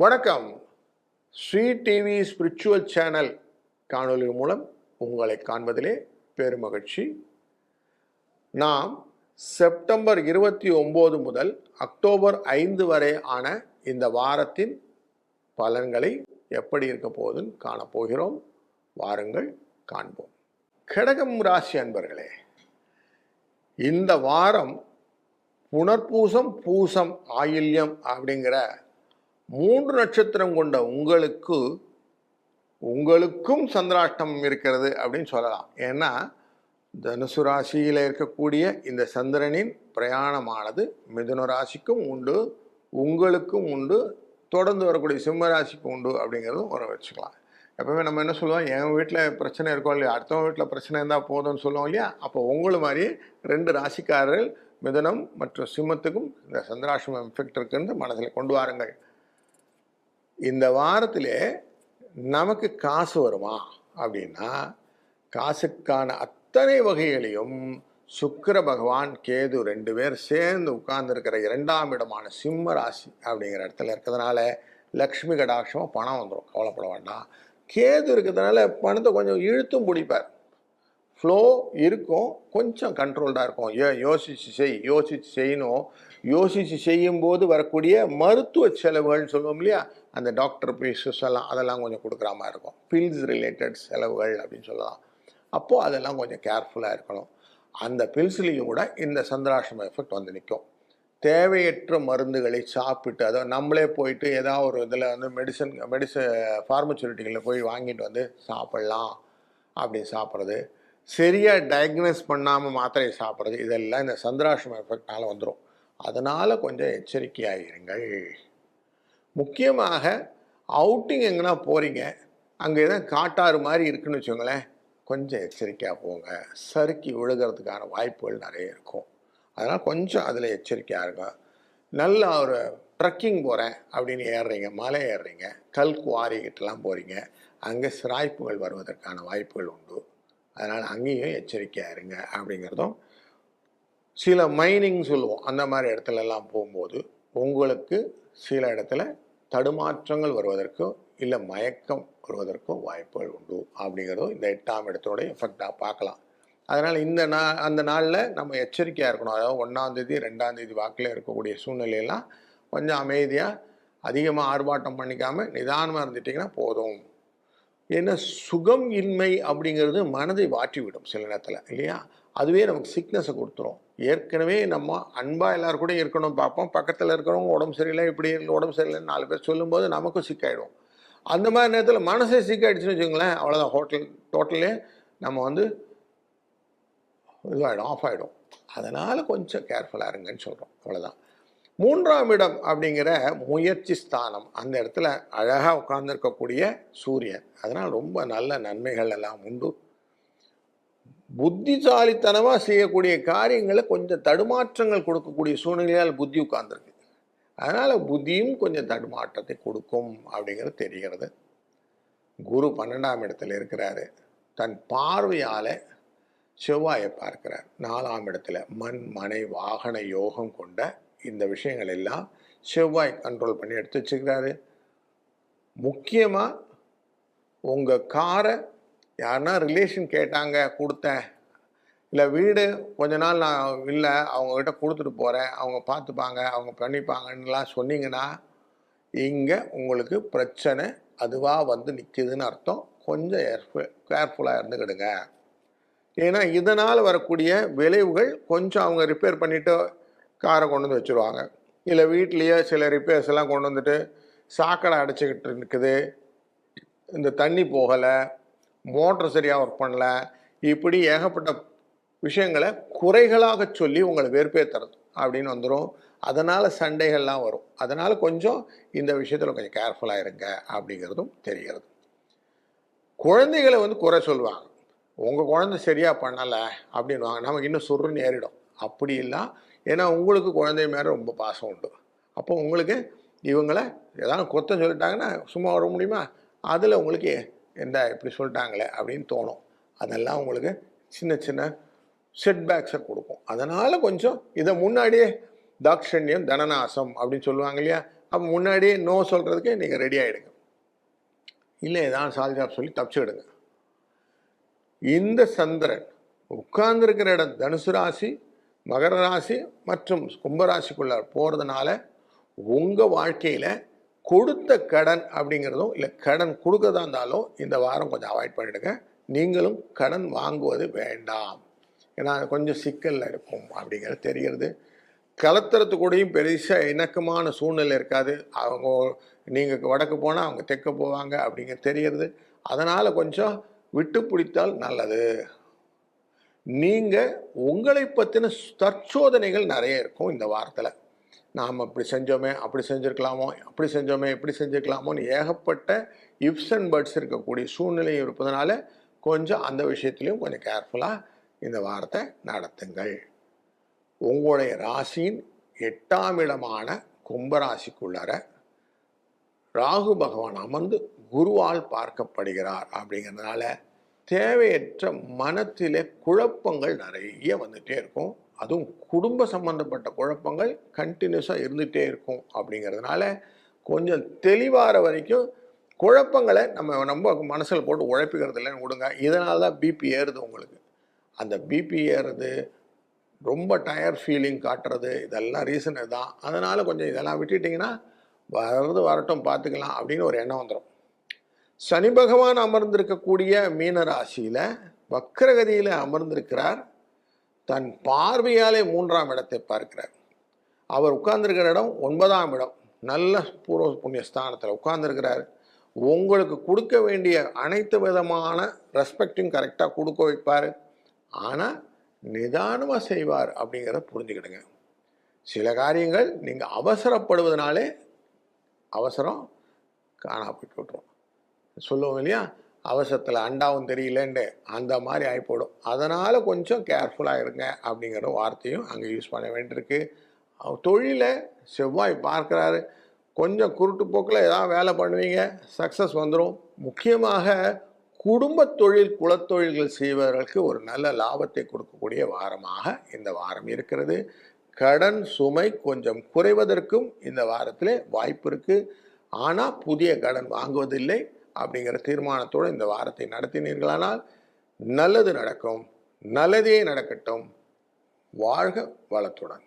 வணக்கம். Sri TV spiritual channel காணொலி மூலம் உங்களை காண்பதிலே பெருமகிழ்ச்சி. நாம் செப்டம்பர் இருபத்தி ஒம்பது முதல் அக்டோபர் ஐந்து வரை ஆன இந்த வாரத்தின் பலன்களை எப்படி இருக்க போகுதுன்னு காணப்போகிறோம் வாருங்கள் காண்போம். கடகம் ராசி அன்பர்களே இந்த வாரம் புனர்பூசம் பூசம் ஆயில்யம் அப்படிங்கிற மூன்று நட்சத்திரம் கொண்ட உங்களுக்கு உங்களுக்கும் சந்திராஷ்டமம் இருக்கிறது அப்படின்னு சொல்லலாம். ஏன்னா தனுசு ராசியில் இருக்கக்கூடிய இந்த சந்திரனின் பிரயாணமானது மிதுன ராசிக்கும் உண்டு உங்களுக்கும் உண்டு தொடர்ந்து வரக்கூடிய சிம்ம ராசிக்கும் உண்டு அப்படிங்கிறதும் ஒரு வச்சுக்கலாம். எப்பவுமே நம்ம என்ன சொல்லுவோம் என் வீட்டில் பிரச்சனை இருக்கோம் இல்லையா அடுத்தவங்க வீட்டில் பிரச்சனை இருந்தால் போதும்னு சொல்லுவோம் இல்லையா? அப்போ உங்களை மாதிரி ரெண்டு ராசிக்காரர்கள் மிதுனம் மற்றும் சிம்மத்துக்கும் இந்த சந்திராசிரமம் எஃபெக்ட் இருக்குன்னு மனதில் கொண்டு வாருங்கள். இந்த வாரத்தில் நமக்கு காசு வருமா அப்படின்னா காசுக்கான அத்தனை வகைகளையும் சுக்கர பகவான் கேது ரெண்டு பேர் சேர்ந்து உட்கார்ந்துருக்கிற இரண்டாம் இடமான சிம்ம ராசி அப்படிங்கிற இடத்துல இருக்கிறதுனால லக்ஷ்மி கடாட்சமாக பணம் வந்துடும் கவலைப்பட வேண்டாம். கேது இருக்கிறதுனால பணத்தை கொஞ்சம் இழுத்தும் பிடிப்பார். ஃப்ளோ இருக்கும் கொஞ்சம் கண்ட்ரோல்டாக இருக்கும். ஏ யோசித்து செய் யோசித்து செய்யணும். யோசித்து செய்யும்போது வரக்கூடிய மருத்துவ செலவுகள்னு சொல்லுவோம் இல்லையா? அந்த டாக்டர் பீஸஸ் எல்லாம் அதெல்லாம் கொஞ்சம் கொடுக்குற மாதிரி இருக்கும். பில்ஸ் ரிலேட்டட் செலவுகள் அப்படின்னு சொல்லலாம். அப்போது அதெல்லாம் கொஞ்சம் கேர்ஃபுல்லாக இருக்கணும். அந்த பில்ஸ்லேயும் கூட இந்த சந்திராசிரம எஃபெக்ட் வந்து நிற்கும் தேவையற்ற மருந்துகளை சாப்பிட்டு அதை நம்மளே போயிட்டு ஏதாவது ஒரு இதில் வந்து மெடிசன் மெடிசன் ஃபார்மசூட்டிகளில் போய் வாங்கிட்டு வந்து சாப்பிட்லாம். அப்படி சாப்பிட்றது. சரியாக டயக்னோஸ் பண்ணாமல் மாத்திரையை சாப்பிட்றது இதெல்லாம் இந்த சந்திராசிரம எஃபெக்ட்னால வந்துடும் அதனால் கொஞ்சம் எச்சரிக்கையாகிருங்கள் முக்கியமாக அவுட்டிங் எங்கன்னா போகிறீங்க அங்கே எதாவது காட்டாறு மாதிரி இருக்குன்னு வச்சுக்கோங்களேன். கொஞ்சம் எச்சரிக்கையாக போங்க. சறுக்கி விழுகிறதுக்கான வாய்ப்புகள் நிறைய இருக்கும். அதனால் கொஞ்சம் அதில் எச்சரிக்கையாக இருக்கும் நல்ல ஒரு ட்ரக்கிங் போகிறேன் அப்படின்னு ஏறுறீங்க மலை ஏறுறீங்க கல் குவாரிக்கிட்டலாம் போகிறீங்க அங்கே சிராய்ப்புகள் வருவதற்கான வாய்ப்புகள் உண்டு. அதனால் அங்கேயும் எச்சரிக்கையாக இருங்க அப்படிங்கிறதும் சில மைனிங் சொல்லுவோம். அந்த மாதிரி இடத்துலலாம் போகும்போது உங்களுக்கு சில இடத்துல தடுமாற்றங்கள் வருவதற்கோ இல்லை மயக்கம் வருவதற்கோ வாய்ப்புகள் உண்டு அப்படிங்கிறதும் இந்த எட்டாம் இடத்தோட எஃபெக்டாக பார்க்கலாம். அதனால் இந்த நா அந்த நாளில் நம்ம எச்சரிக்கையாக இருக்கணும். அதாவது ஒன்றாந்தேதி ரெண்டாந்தேதி வாக்கில் இருக்கக்கூடிய சூழ்நிலையெல்லாம் கொஞ்சம் அமைதியாக அதிகமாக ஆர்ப்பாட்டம் பண்ணிக்காமல் நிதானமாக இருந்துட்டிங்கன்னா போதும். ஏன்னா சுகம் இன்மை அப்படிங்கிறது மனதை வாட்டிவிடும் சில நேரத்தில் இல்லையா? அதுவே நமக்கு சிக்னஸை கொடுத்துரும். ஏற்கனவே நம்ம அன்பாக எல்லோரும் கூட இருக்கணும் பார்ப்போம். பக்கத்தில் இருக்கிறவங்க உடம்பு சரியில்லை இப்படி உடம்பு சரியில்லைன்னு நாலு பேர் சொல்லும்போது நமக்கும் சிக்காயிடும் அந்த மாதிரி நேரத்தில் மனசே சிக்காயிடுச்சுன்னு வச்சுங்களேன் அவ்வளோதான் ஹோட்டல் டோட்டலே நம்ம வந்து இதுவாகிடும் ஆஃப் ஆகிடும் அதனால் கொஞ்சம் கேர்ஃபுல்லாக இருங்கன்னு சொல்கிறோம் அவ்வளோதான் மூன்றாம் இடம் அப்படிங்கிற முயற்சி ஸ்தானம். அந்த இடத்துல அழகாக உட்கார்ந்துருக்கக்கூடிய சூரியன். அதனால் ரொம்ப நல்ல நன்மைகள் எல்லாம் உண்டு. புத்திசாலித்தனமாக செய்யக்கூடிய காரியங்களை கொஞ்சம் தடுமாற்றங்கள் கொடுக்கக்கூடிய சூழ்நிலையால் புத்தி உட்கார்ந்துருக்கு. அதனால் புத்தியும் கொஞ்சம் தடுமாற்றத்தை கொடுக்கும் அப்படிங்கிறது தெரிகிறது. குரு பன்னெண்டாம் இடத்துல இருக்கிறாரு. தன் பார்வையால் செவ்வாயை பார்க்கிறார். நாலாம் இடத்துல மண் மனை வாகன யோகம் கொண்ட இந்த விஷயங்கள் எல்லாம் செவ்வாய் கண்ட்ரோல் பண்ணி எடுத்து வச்சுக்கிறாரு. முக்கியமாக உங்கள் காரை யாருன்னா ரிலேஷன் கேட்டாங்க கொடுத்தேன். இல்லை வீடு கொஞ்ச நாள் நான் இல்லை அவங்கக்கிட்ட கொடுத்துட்டு போகிறேன் அவங்க பார்த்துப்பாங்க அவங்க பண்ணிப்பாங்கன்னுலாம் சொன்னீங்கன்னா இங்கே உங்களுக்கு பிரச்சனை அதுவாக வந்து நிற்கிதுன்னு அர்த்தம். கொஞ்சம் கேர்ஃபுல்லாக இருந்துக்கிடுங்க. ஏன்னா இதனால் வரக்கூடிய விளைவுகள் கொஞ்சம் அவங்க ரிப்பேர் பண்ணிவிட்டு காரை கொண்டு வந்து வச்சுருவாங்க. இல்லை வீட்லேயே சில ரிப்பேர்ஸ் எல்லாம் கொண்டு வந்துட்டு சாக்கடை அடைச்சிக்கிட்டு இருக்குது. இந்த தண்ணி போகலை மோட்ரு சரியாக ஒர்க் பண்ணல இப்படி ஏகப்பட்ட விஷயங்களை குறைகளாக சொல்லி உங்களை வெறுப்பேற்றுறது அப்படின்னு வந்துடும் அதனால் சண்டைகள்லாம் வரும். அதனால் கொஞ்சம் இந்த விஷயத்தில் கொஞ்சம் கேர்ஃபுல்லாக இருங்க அப்படிங்கிறதும் தெரிகிறது. குழந்தைகளை வந்து குறை சொல்லுவாங்க. உங்கள் குழந்தை சரியாக பண்ணலை அப்படின்வாங்க நமக்கு இன்னும் சுருன்னு ஏறிடும். அப்படி இல்லை ஏன்னா உங்களுக்கு குழந்தை மேலே ரொம்ப பாசம் உண்டு. அப்போ உங்களுக்கு இவங்களை ஏதாவது குத்தம் சொல்லிட்டாங்கன்னா சும்மா வர முடியுமா? அதில் உங்களுக்கு என்ன இப்படி சொல்லிட்டாங்களே அப்படின்னு தோணும். அதெல்லாம் உங்களுக்கு சின்ன சின்ன செட்பேக்ஸை கொடுக்கும். அதனால் கொஞ்சம் இதை முன்னாடியே தாக்ஷண்யம் தனநாசம் அப்படின்னு சொல்லுவாங்க இல்லையா? அப்போ முன்னாடியே நோ சொல்கிறதுக்கு நீங்கள் ரெடி ஆகிடுங்க இல்லை ஏதாவது சாதிச்சார் சொல்லி தப்பிச்சுடுங்க இந்த சந்திரன் உட்கார்ந்துருக்கிற இடம் தனுசு ராசி மகர ராசி மற்றும் கும்பராசிக்குள்ள போகிறதுனால உங்கள் வாழ்க்கையில் கொடுத்த கடன் அப்படிங்கிறதும் இல்லை கடன் கொடுக்கறதா இருந்தாலும் இந்த வாரம் கொஞ்சம் அவாய்ட் பண்ணிடுங்க. நீங்களும் கடன் வாங்குவது வேண்டாம். ஏன்னா கொஞ்சம் சிக்கலில் இருக்கும் அப்படிங்கிறது தெரிகிறது. கலத்துறது கூடயும் பெருசாக இணக்கமான சூழ்நிலை இருக்காது. அவங்க நீங்கள் வடக்கு போனால் அவங்க தெற்க போவாங்க அப்படிங்கிறது தெரிகிறது. அதனால் கொஞ்சம் விட்டு பிடித்தால் நல்லது. நீங்கள் உங்களை பற்றின தற்சோதனைகள் நிறைய இருக்கும் இந்த வாரத்தில். நாம் அப்படி செஞ்சோமே அப்படி செஞ்சுருக்கலாமோ அப்படி செஞ்சோமே இப்படி செஞ்சுருக்கலாமோன்னு ஏகப்பட்ட இப்ஸ் அண்ட் பர்ட்ஸ் இருக்கக்கூடிய சூழ்நிலை இருப்பதனால கொஞ்சம் அந்த விஷயத்துலையும் கொஞ்சம் கேர்ஃபுல்லாக இந்த வாரத்தை நடத்துங்கள். உங்களுடைய ராசியின் எட்டாம் இடமான கும்பராசிக்குள்ளார ராகு பகவான் அமர்ந்து குருவால் பார்க்கப்படுகிறார் அப்படிங்கிறதுனால தேவையற்ற மனத்திலே குழப்பங்கள் நிறைய வந்துகிட்டே இருக்கும். அதுவும் குடும்ப சம்பந்தப்பட்ட குழப்பங்கள் கண்டினியூஸாக இருந்துகிட்டே இருக்கும் அப்படிங்கிறதுனால கொஞ்சம் தெளிவாகிற வரைக்கும் குழப்பங்களை நம்ம நம்ம மனசில் போட்டு உழைப்பிக்கிறது இல்லைன்னு விடுங்க. இதனால தான் பிபி ஏறுது உங்களுக்கு. அந்த பிபி ஏறுது ரொம்ப டயர் ஃபீலிங் காட்டுறது இதெல்லாம் ரீசன் தான் அதனால் கொஞ்சம் இதெல்லாம் விட்டுட்டிங்கன்னா வர்றது வரட்டும் பார்த்துக்கலாம் அப்படின்னு ஒரு எண்ணம் வந்துடும் சனி பகவான் அமர்ந்திருக்கக்கூடிய மீன ராசியில் வக்கரகதியில் அமர்ந்திருக்கிறார். தன் பார்வையாலே மூன்றாம் இடத்தை பார்க்கிறார். அவர் உட்கார்ந்துருக்கிற இடம் ஒன்பதாம் இடம். நல்ல பூர்வ புண்ணிய ஸ்தானத்தில் உட்கார்ந்துருக்கிறார். உங்களுக்கு கொடுக்க வேண்டிய அனைத்து விதமான ரெஸ்பெக்டும் கரெக்டாக கொடுக்க வைப்பார். ஆனால் நிதானமாக செய்வார் அப்படிங்கிறத புரிஞ்சுக்கிடுங்க. சில காரியங்கள் நீங்கள் அவசரப்படுவதனாலே அவசரம் காணா போயிட்டு விட்ருவோம் சொல்லுவோம் இல்லையா? அவசரத்தில் அண்டாவும் தெரியலன்ட்டு அந்த மாதிரி ஆகிப்போடும் அதனால் கொஞ்சம் கேர்ஃபுல்லாக இருங்க அப்படிங்கிற வார்த்தையும் அங்கே யூஸ் பண்ண வேண்டியிருக்கு. தொழிலை செவ்வாய் பார்க்குறாரு. கொஞ்சம் குருட்டு போக்கில் ஏதாவது வேலை பண்ணுவீங்க சக்ஸஸ் வந்துடும் முக்கியமாக குடும்ப தொழில் குலத்தொழில்கள் செய்பவர்களுக்கு ஒரு நல்ல லாபத்தை கொடுக்கக்கூடிய வாரமாக இந்த வாரம் இருக்கிறது. கடன் சுமை கொஞ்சம் குறைவதற்கும் இந்த வாரத்தில் வாய்ப்பு இருக்குது ஆனால் புதிய கடன் வாங்குவதில்லை. அப்படிங்கிற தீர்மானத்தோடு இந்த வாரத்தை நடத்தினீர்களானால் நல்லது நடக்கும் நல்லதே நடக்கட்டும். வாழ்க வளத்துடன்.